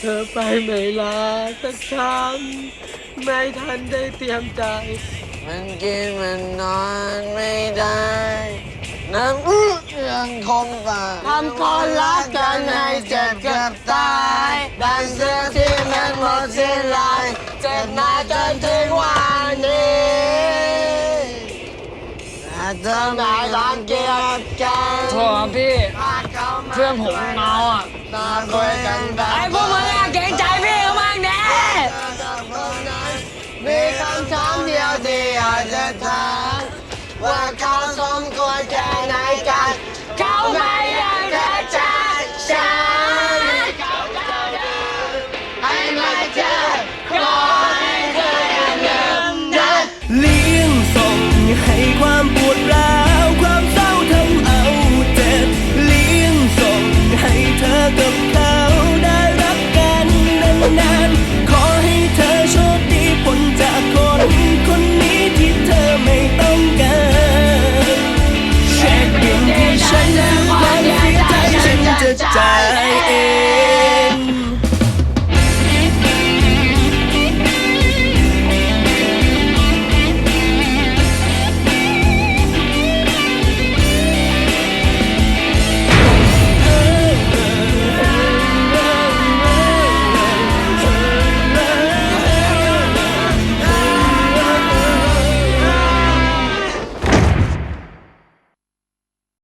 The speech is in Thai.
เธอไปไม่ลาสักคำไม่ทันได้เตรียมใจ มันกินมันนอนไม่ได้น้ำอื้อยังคงปากทำคนรักกันให้เจ็บเกือบตายดันเสื้อที่มันหมดสิ้นลายเจ็บมาจนถึงวันนี้แต่เธอไม่รังเกียจกันโทษครับพี่ เพื่อนผมเมาอะมาคุยกันแบบ ไอ้พวกมึำถามเดียวที่อาจจะถามว่าเขาสมควรแค่ไหนกัน เขาไม่อยากจะจากฉันให้มาเจอขอให้เธออย่าลืมนะ เลี้ยงส่งให้ความปวด